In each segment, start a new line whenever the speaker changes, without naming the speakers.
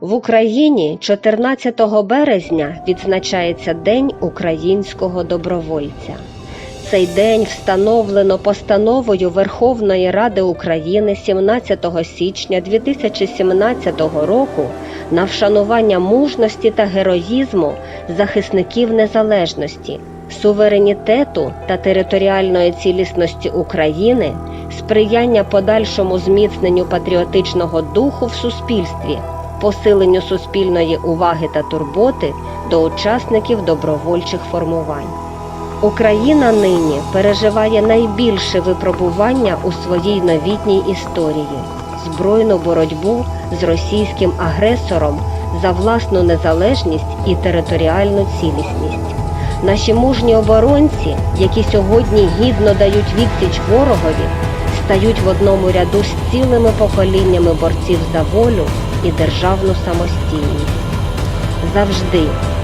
В Україні 14 березня відзначається День українського добровольця. Цей день встановлено постановою Верховної Ради України 17 січня 2017 року на вшанування мужності та героїзму захисників незалежності, суверенітету та територіальної цілісності України, сприяння подальшому зміцненню патріотичного духу в суспільстві, посиленню суспільної уваги та турботи до учасників добровольчих формувань. Україна нині переживає найбільше випробування у своїй новітній історії збройну боротьбу з російським агресором за власну незалежність і територіальну цілісність. Наші мужні оборонці, які сьогодні гідно дають відсіч ворогові, стають в одному ряду з цілими поколіннями борців за волю і державну самостійність. Завжди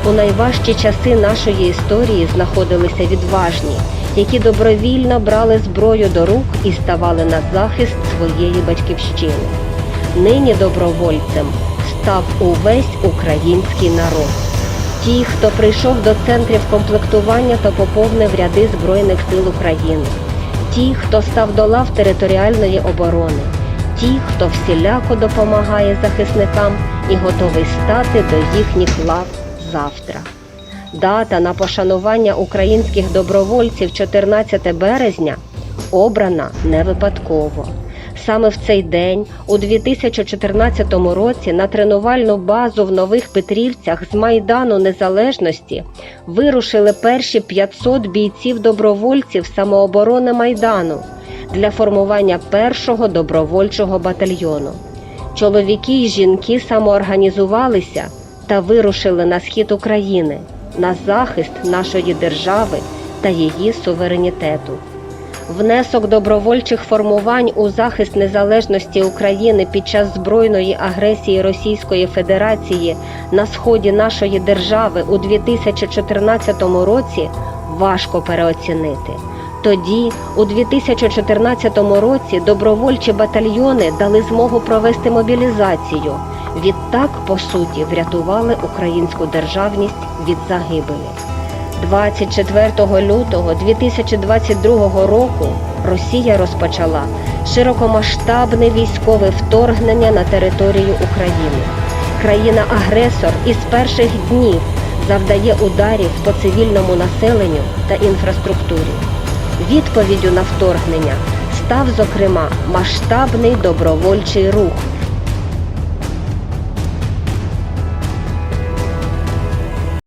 у найважчі часи нашої історії знаходилися відважні, які добровільно брали зброю до рук і ставали на захист своєї батьківщини. Нині добровольцем став увесь український народ. Ті, хто прийшов до центрів комплектування та поповнив ряди Збройних сил України, ті, хто став до лав територіальної оборони, ті, хто всіляко допомагає захисникам і готовий стати до їхніх лав завтра. Дата на пошанування українських добровольців 14 березня обрана не випадково. Саме в цей день, у 2014 році, на тренувальну базу в Нових Петрівцях з Майдану Незалежності вирушили перші 500 бійців-добровольців самооборони Майдану для формування першого добровольчого батальйону. Чоловіки й жінки самоорганізувалися та вирушили на схід України на захист нашої держави та її суверенітету. Внесок добровольчих формувань у захист незалежності України під час збройної агресії Російської Федерації на сході нашої держави у 2014 році важко переоцінити. Тоді, у 2014 році, добровольчі батальйони дали змогу провести мобілізацію. Відтак, по суті, врятували українську державність від загибелі. 24 лютого 2022 року Росія розпочала широкомасштабне військове вторгнення на територію України. Країна-агресор із перших днів завдає ударів по цивільному населенню та інфраструктурі. Відповіддю на вторгнення став, зокрема, масштабний добровольчий рух,